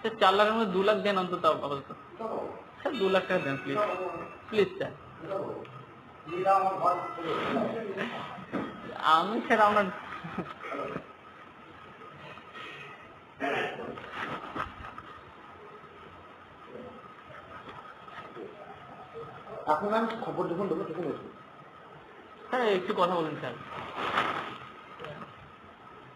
Sir চার লাখের মধ্যে দু লাখ দেন অন্তত আপাতত। স্যার দু লাখ টাকা দেন প্লিজ প্লিজ স্যার আমার আমি স্যার আপনার এখন আমি খবর যখন দেবো তখন স্যার একটু কথা বলুন স্যার।